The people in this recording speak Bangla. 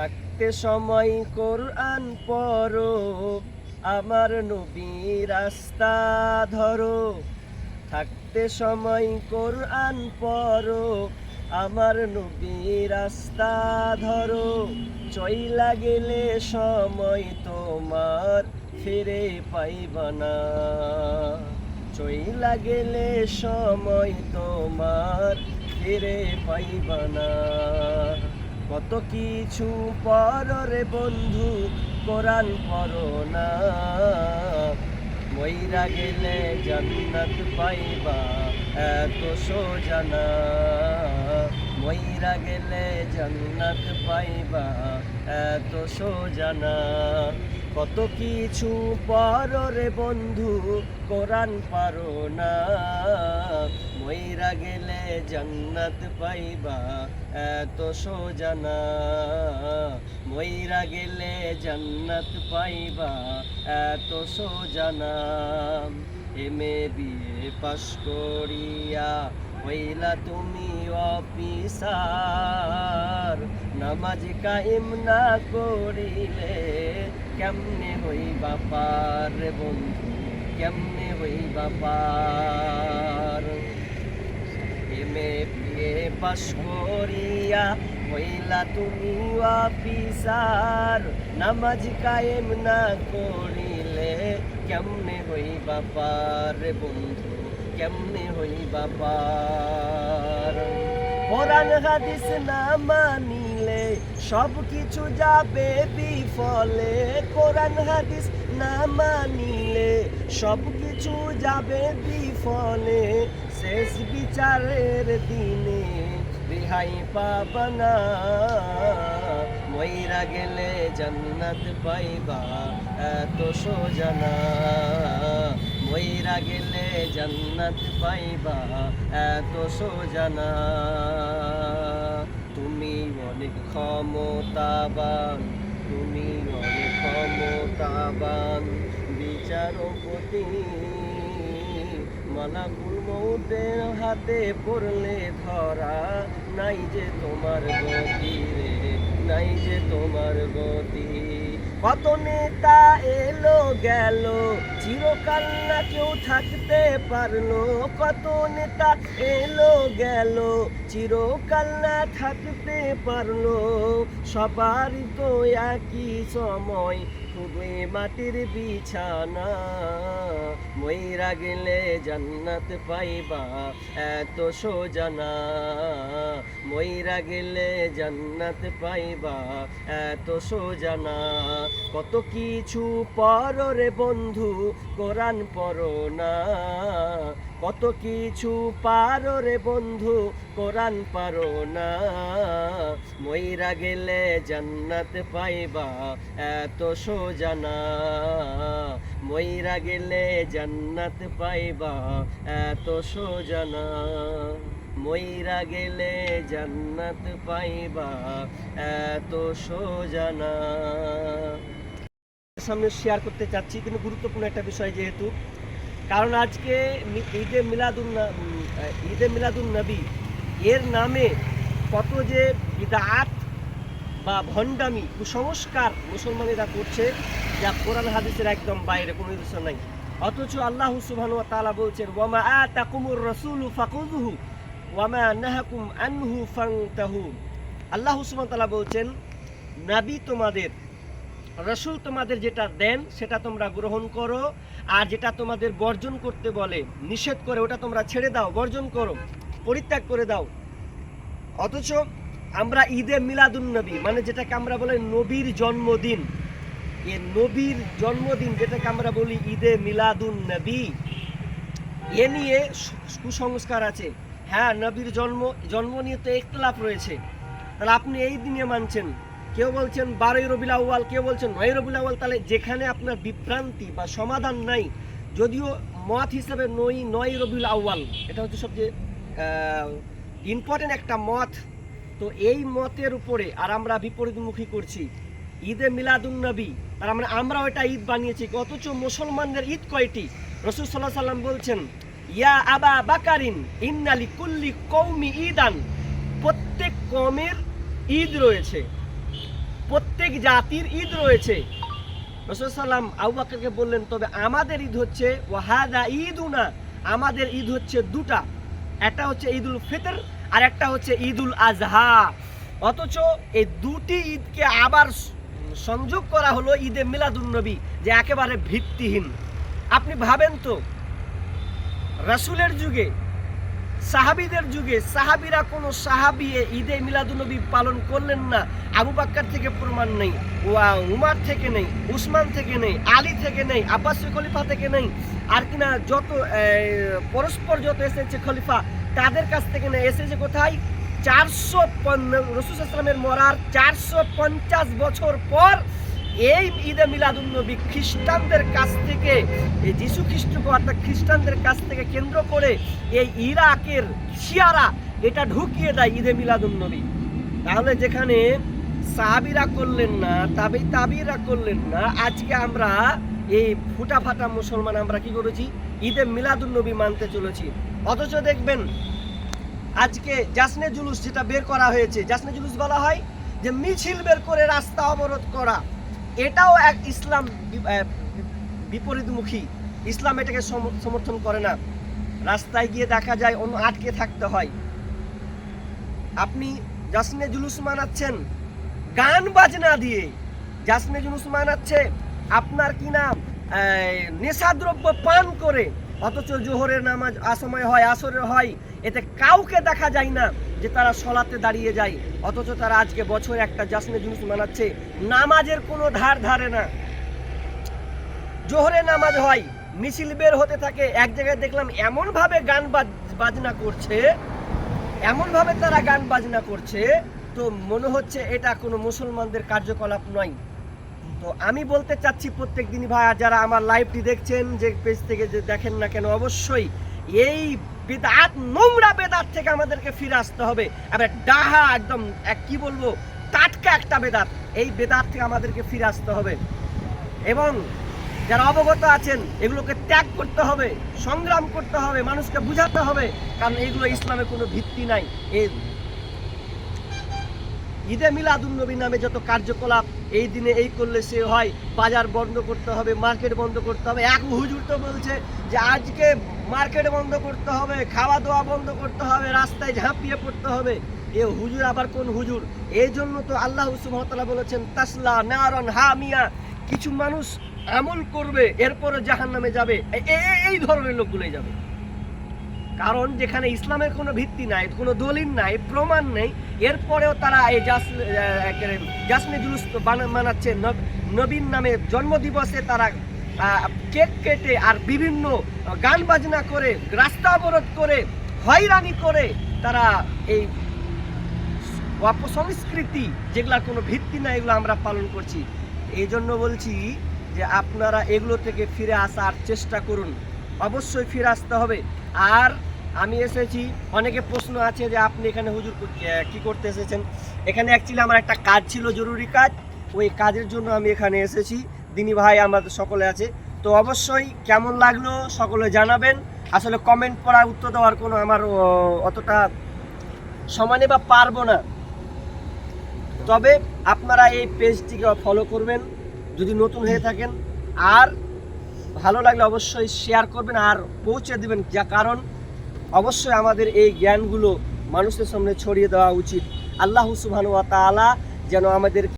থাকতে সময় কোরআন পড়ো, আমার নবী রাস্তা ধরো। থাকতে সময় কোরআন পড়ো, আমার নবী রাস্তা ধরো। চইলা গেলে সময় তোমার ফিরে পাইবা না। চইলা গেলে সময় তোমার ফিরে পাইবা না। কত কিছু পরে বন্ধু, কোরআন পড়ো না। মইরা গেলে জান্নাত পাইবা, এত সোজানা মইরা গেলে জান্নাত পাইবা, এত সোজানা কত কিছু পরে বন্ধু, কোরআন পারো না। মইরা গেলে জান্নাত পাইবা, এত সোজানা মইরা গেলে জান্নাত পাইবা, এত সোজানা এমে বিয়ে পাশ করিয়া হইলা তুমি অফিসার। নামাজ কায়েম না করিলে কেমনে হইবা পার রে বন্ধু? কেমনে হইবা পার এমে বিয়ে পাশ করিয়া হইলা তুমি অফিসার। নামাজ কায়েম না করিলে কেমনে হইবা পার রে বন্ধু? কেমনে হইবা পার কোরআন হাদিস না মানিলে সব কিছু যাবে বিফলে, কোরআন, হাদিস না মানিলে সব কিছু যাবে বিফলে, শেষ বিচারের দিনে রিহাই পাবনা। মইরা গেলে জান্নাত পাইবা, এত সোজানা মইরা গেলে জান্নাত পাইবা, এত সোজানা তুমি অনেক ক্ষমতাবান, তুমি অনেক ক্ষমতাবান। বিচারপতি, মালাকুল মৌতের হাতে পড়লে ধরা নাই যে তোমার গতি রে, নাই যে তোমার গতি। কত নেতা এলো গেল, চিরকাল না কেউ থাকতে পারল। কত নেতা এলো গেল, চিরকাল না থাকতে পারল। সবারই তো একই সময় খুবই মাটির বিছানা, মইরা গেলে জান্নাত পাইবা, এত সোজানা মইরা গেলে জান্নাত পাইবা, এত সোজানা কত কিছু পরে বন্ধু, কোরআন পড়ো না। কত কিছু পারো রে বন্ধু, কোরআন পারো না। মইরা গেলে জান্নাত পাইবা, এত সোজানা মইরা গেলে জান্নাত পাইবা, এত সোজানা। মইরা গেলে জান্নাত পাইবা, এত সোজানা। সামনে শেয়ার করতে চাচ্ছি, কিন্তু গুরুত্বপূর্ণ একটা বিষয় যেহেতু, কারণ আজকে ঈদে মিলাদুন ঈদে মিলাদুন নবী, এর নামে কত যে বিদাত বা ভণ্ডামি, কুসংস্কার মুসলমানেরা করছে, যা কোরআন হাদিসের একদম বাইরে, কোনো কিছু নাই। অথচ আল্লাহ সুবহান ওয়া তাআলা বলছেন, ওয়ামা আতাকুমুর রাসূলু ফাকুযুহু ওয়ামা নাহাকুম আনহু ফান্তাহু। আল্লাহ সুবহান তাআলা বলছেন, নবী তোমাদের, রসুল তোমাদের যেটা দেন, সেটা তোমরা গ্রহণ করো, আর যেটা তোমাদের বর্জন করতে বলে, নিষেধ করে, ওটা তোমরা ছেড়ে দাও, বর্জন করো, পরিত্যাগ করে দাও। অথচ আমরা ঈদে মিলাদুন নবী মানে যেটাকে আমরা বলি নবীর জন্মদিন। এ নবীর জন্মদিন যেটাকে আমরা বলি ঈদে মিলাদুন নবী এ নিয়ে কুসংস্কার আছে। হ্যাঁ নবীর জন্ম জন্ম নিয়ে তো একতলাপ রয়েছে। তাহলে আপনি এই দিনে মানছেন। কেউ বলছেন, বারোই রবিল আউয়াল, কেউ বলছেন, নয় রবিল আউয়াল, তাহলে যেখানে আপনার বিভ্রান্তি বা সমাধান নাই, যদিও মত হিসাবে নই নয় রবিউল আউয়াল, এটা হচ্ছে সবচেয়ে ইম্পর্টেন্ট একটা মত। তো এই মতের উপরে আর আমরা বিপরীতমুখী করছি। ঈদে মিলাদুন নবী তার মানে আমরা ওইটা ঈদ বানিয়েছি, অথচ মুসলমানদের ঈদ কয়টি? রসুল সাল্লাহ সাল্লাম বলছেন, ইয়া আবা বাকারিন ইন্নালি কুল্লি কৌমি ঈদান। প্রত্যেক কমের ঈদ রয়েছে। প্রত্যেক জাতির ঈদ রয়েছে। রসুল সাল্লাম আবু বাকরকে বললেন, তবে আমাদের ঈদ হচ্ছে ওয়াহাদা ঈদ উনা আমাদের ঈদ হচ্ছে দুটা। একটা হচ্ছে ঈদুল ফিতর আর একটা হচ্ছে ঈদুল আজহা। অথচ এই দুটি ঈদকে আবার সংযোগ করা হলো ঈদে মিলাদুন্নবী যে একেবারে ভিত্তিহীন। আপনি ভাবেন তো, রাসূলের যুগে, সাহাবীদের যুগে সাহাবিরা কোনো সাহাবি ঈদে মিলাদুনবী পালন করলেন না। আবু বাক্কার থেকে প্রমাণ নেই, ওয়া উমার থেকে নেই, উসমান থেকে নেই, আলী থেকে নেই আব্বাস খলিফা থেকে নেই। আর কিনা যত পরস্পর যত এসেছে খলিফা তাদের কাছ থেকে নেই এসেছে কোথায়? চারশো রসুলামের মরার চারশো পঞ্চাশ বছর পর এই ঈদে মিলাদুন্নবী খ্রিস্টানদের কাছ থেকে, এই যিশু খ্রিস্টকে অর্থাৎ খ্রিস্টানদের কাছ থেকে কেন্দ্র করে এই ইরাকের শিয়ারা এটা ঢুকিয়ে দেয় ঈদে মিলাদুন্নবী। তাহলে যেখানে সাহাবিরা করলেন না তাবি তাবিরা করলেন না, আজকে আমরা এই ফুটা ফাটা মুসলমান আমরা কি করেছি? ঈদে মিলাদুন্নবী মানতে চলেছি। অথচ দেখবেন, আজকে জাসনে জুলুস যেটা বের করা হয়েছে, জাসনে জুলুস বলা হয় যে মিছিল বের করে রাস্তা অবরোধ করা। এটাও এক ইসলাম বিপরীতমুখী। ইসলাম এটাকে সম- সমর্থন করে না। রাস্তায় গিয়ে দেখা যায়, অন্য আটকে থাকতে হয়। আপনি জাসনে জুলুস মানাচ্ছেন, গান বাজনা দিয়ে। জাসনে জুলুস মানাচ্ছে আপনার কি নাম? নেশাদ্রব্য পান করে, অথচ জোহরের নামাজ আসময় হয়, আসরের হয়, এতে কাউকে দেখা যায় না যে তারা সলাতে দাঁড়িয়ে যায়, অথচ তারা আজকে বছরে একটা জাসনে জুলুস মানাচ্ছে, নামাজের কোনো ধার ধারে না। জোহরে নামাজ হয়, মিছিল বের হতে থাকে, এক জায়গায় দেখলাম এমন ভাবে গান বাজ- বাজনা করছে এমন ভাবে তারা গান বাজনা করছে, তো মনে হচ্ছে এটা কোনো মুসলমানদের কার্যকলাপ নয়। তো আমি বলতে চাচ্ছি প্রত্যেক দিনই ভাই যারা আমার লাইভটি দেখছেন, যে পেজ থেকে যে দেখেন না কেন, অবশ্যই এই বেদাত, নোংরা বেদাত থেকে আমাদেরকে ফিরে আসতে হবে। এবার ডাহা, একদম এক কি বলব, টাটকা একটা বেদাত, এই বেদাত থেকে আমাদেরকে ফিরে আসতে হবে। এবং যারা অবগত আছেন, এগুলোকে ত্যাগ করতে হবে, সংগ্রাম করতে হবে, মানুষকে বুঝাতে হবে, কারণ এগুলো ইসলামের কোনো ভিত্তি নাই। এই ঈদে মিলাদুন্নবী নামে যত কার্যকলাপ এই দিনে এই করলে সে হয়, বাজার বন্ধ করতে হবে, মার্কেট বন্ধ করতে হবে। এক হুজুর তো বলছে যে, আজকে মার্কেট বন্ধ করতে হবে খাওয়া দাওয়া বন্ধ করতে হবে, রাস্তায় ঝাঁপিয়ে পড়তে হবে। এ হুজুর আবার কোন হুজুর? এই জন্য তো আল্লাহ সুবহানাহু বলেছেন, তাসলা নারন হামিয়া। কিছু মানুষ আমল করবে, এরপরে জাহান নামে যাবে এই ধরনের লোকগুলোই যাবে। কারণ যেখানে ইসলামের কোনো ভিত্তি নাই, কোনো দলিল নাই, প্রমাণ নেই, এরপরেও তারা এই জাস জাসমে জুলুস মানাচ্ছে। নব- নবীন নামে জন্মদিবসে তারা কেক কেটে আর বিভিন্ন গান বাজনা করে, রাস্তা অবরোধ করে, হয়রানি করে তারা এই অপসংস্কৃতি যেগুলার কোনো ভিত্তি নাই, এগুলো আমরা পালন করছি। এই জন্য বলছি যে আপনারা এগুলো থেকে ফিরে আসার চেষ্টা করুন। অবশ্যই ফিরে আসতে হবে। আর আমি এসেছি, অনেকে প্রশ্ন আছে যে আপনি এখানে হুজুর কো- করতে এসেছেন? এখানে অ্যাকচুয়ালি আমার একটা কাজ ছিল, জরুরি কাজ। ওই কাজের জন্য আমি এখানে এসেছি। দিনী ভাই আমাদের সকলে আছে। তো অবশ্যই কেমন লাগল সকলে জানাবেন। আসলে কমেন্ট করার উত্তর দেওয়ার কোনো আমার অতটা সমানে বা পারব না। তবে আপনারা এই পেজটিকে ফলো করবেন, যদি নতুন হয়ে থাকেন। আর ভালো লাগলে অবশ্যই শেয়ার করবেন আর পৌঁছে দেবেন। যা কারণ অবশ্যই আমাদের এই জ্ঞানগুলো মানুষের সামনে ছড়িয়ে দেওয়া উচিত। আল্লাহ সুবাহানুয়া তালা যেন আমাদের